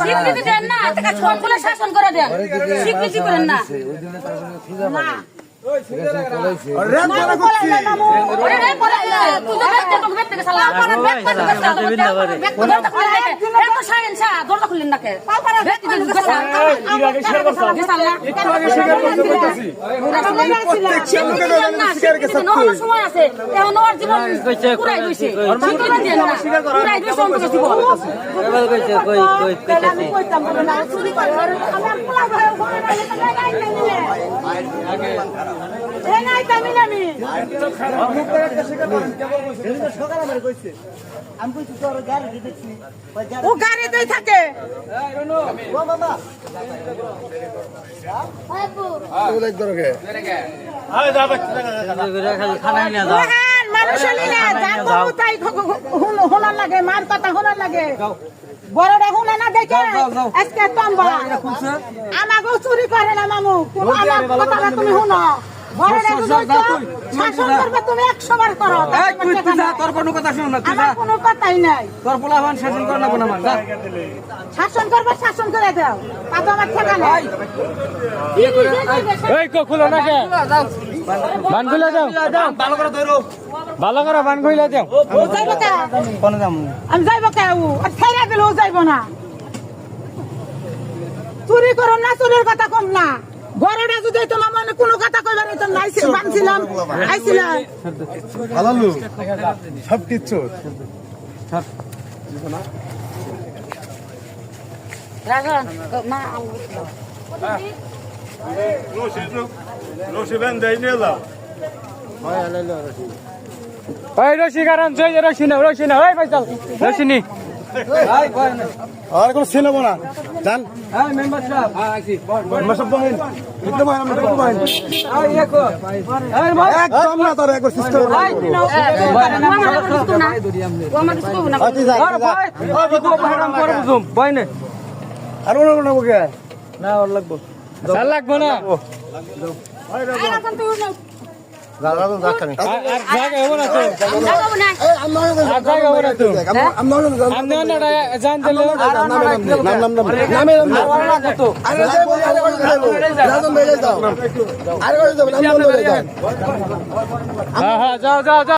স্বীকৃতি দেন না। শাসন করে দেন স্বীকৃতি করেন না। দরজা খুললেন না কে? ব্যক্তি লোক গেছা। গেছা না? স্বীকৃতি দেন না, স্বীকৃতি দেন। অন্য সময় আছে। এখন ওর জীবন পুরাই গেছে। পুরাই গেছে অন্তত জীবন। আমার পোলা ভাই ঘরে ও গাড়িতেই থাকে। ওহান মানুষ হলি না তাই হোনার লাগে মার কথা হোনার লাগে বড়রা হুনে না দেখে আজকে তম্বা আমাকেও চুরি করে না মামু কোনো আমার কথাটা তুমি শুনো বড়রা শাসন করবে যা শুন যা শাসন কর না কোনো আমার যা শাসন করবে শাসন করে দাও তা তো আমার ঠেকা নাই খুলো না কে বান খুলে দাও ভালো করে ধরো ভালো করে বান খুলে দাও ও যাইব কে কোন দাম আমি যাইব কে ও? আর ছেড়ে দিলে ও যাইব না। চুরি করো না চুরির কথা কম না। ঘরেটা যদি তোমার মনে কোনো কথা কইবার তো নাইছিল বানছিলাম আইছিলাম। আলালু সব কিচ্ছু রশি বেন দেয় নিয়ে যাও ওই রশি কারণ জয় রশি না রশি না ওই পয়সা রশি নি আর কোনো ছেলে না জান হ্যাঁ একদম ভাই না তোর একবার সিস্টেম আর ভাই ভাই ওর লাগবো চাল লাগবো না হ্যাঁ হ্যাঁ যাও যাও যাও